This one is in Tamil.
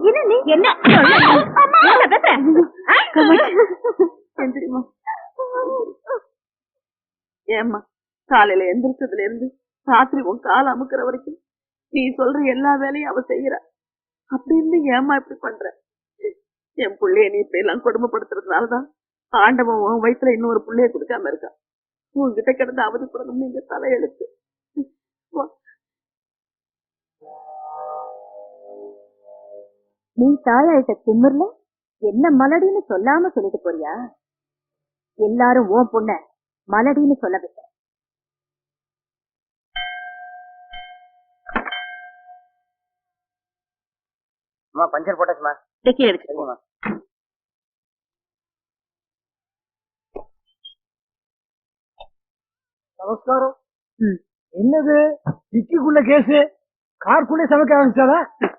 என்ன என்ன? ஏம்மா காலையில எந்திரிச்சதுல இருந்து ராத்திரி உன் கால் அமுக்கிற வரைக்கும் நீ சொல்ற எல்லா வேலையும் அவ செய்யறா. அப்படி இருந்து ஏம்மா இப்படி பண்ற? என் பிள்ளைய நீ இப்ப எல்லாம் கொடுமைப்படுத்துறதுனாலதான் ஆண்டவன் உன் வயித்துல இன்னொரு பிள்ளைய கொடுக்காம இருக்கா. உன்கிட்ட கிடந்து அவதிப்படணும்னு இங்க தலையெழுத்து. நீ தாயாட்ட திமிர்ல என்ன மலடின்னு சொல்லாம சொல்லிட்டு போறியா? எல்லாரும் உன் பொண்ண மலடின்னு சொல்ல வைக்க அம்மா பஞ்சர் போட்டாச்சுமா? டெக்கி எடுத்து சரிங்கம்மா நமஸ்காரம். என்னது? டிக்கிக்குள்ள கேஸ்? காருக்குள்ளே சமைக்க ஆரம்பிச்சாரா?